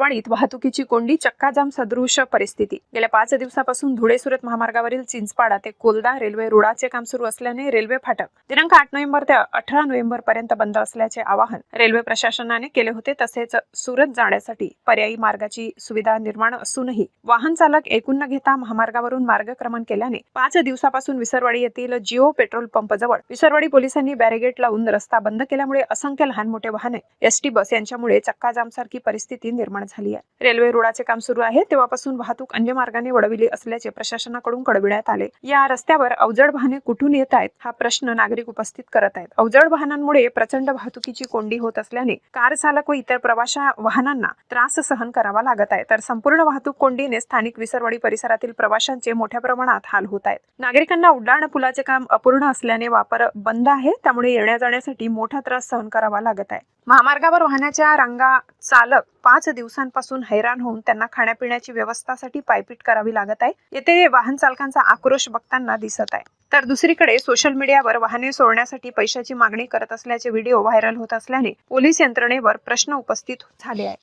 सातवाडीत वाहतुकीची कोंडी चक्काजाम सदृश परिस्थिती. गेल्या पाच दिवसापासून धुळे सुरत महामार्गावरील चिंचपाडा ते कोलदा रेल्वे रुळाचे काम सुरू असल्याने रेल्वे फाटक दिनांक आठ नोव्हेंबर ते अठरा नोव्हेंबर पर्यंत बंद असल्याचे आवाहन रेल्वे प्रशासनाने केले होते. तसेच सुरत जाण्यासाठी पर्यायी मार्गाची सुविधा निर्माण असूनही वाहन चालक एकूण न घेता महामार्गावरून मार्गक्रमण केल्याने पाच दिवसापासून विसरवाडी येथील जिओ पेट्रोल पंप जवळ विसरवाडी पोलिसांनी बॅरिगेट लावून रस्ता बंद केल्यामुळे असंख्य लहान मोठे वाहने एसटी बस यांच्यामुळे चक्काजाम सारखी परिस्थिती निर्माण झाली आहे. रेल्वे रुळाचे काम सुरू आहे. तेव्हापासून वाहतूक अन्य मार्गाने वळविली असल्याचे प्रशासनाकडून कळविण्यात आले. या रस्त्यावर अवजड वाहने कुठून येत आहेत हा प्रश्न नागरिक उपस्थित करत आहेत. अवजड वाहनांमुळे प्रचंड वाहतुकीची कोंडी होत असल्याने कार चालक व इतर प्रवाशा वाहनांना त्रास सहन करावा लागत आहे. तर संपूर्ण वाहतूक कोंडीने स्थानिक विसरवाडी परिसरातील प्रवाशांचे मोठ्या प्रमाणात हाल होत आहेत. नागरिकांना उड्डाण पुलाचे काम अपूर्ण असल्याने वापर बंद आहे. त्यामुळे येण्या जाण्यासाठी मोठा त्रास सहन करावा लागत आहे. महामार्गावर वाहनाच्या रांगा चालक पाच दिवसांपासून हैराण होऊन त्यांना खाण्यापिण्याची व्यवस्थासाठी पायपीट करावी लागत आहे. येथे वाहन चालकांचा आक्रोश बघताना दिसत आहे. तर दुसरीकडे सोशल मीडियावर वाहने सोडण्यासाठी पैशाची मागणी करत असल्याचे व्हिडिओ व्हायरल होत असल्याने पोलीस यंत्रणेवर प्रश्न उपस्थित झाले आहे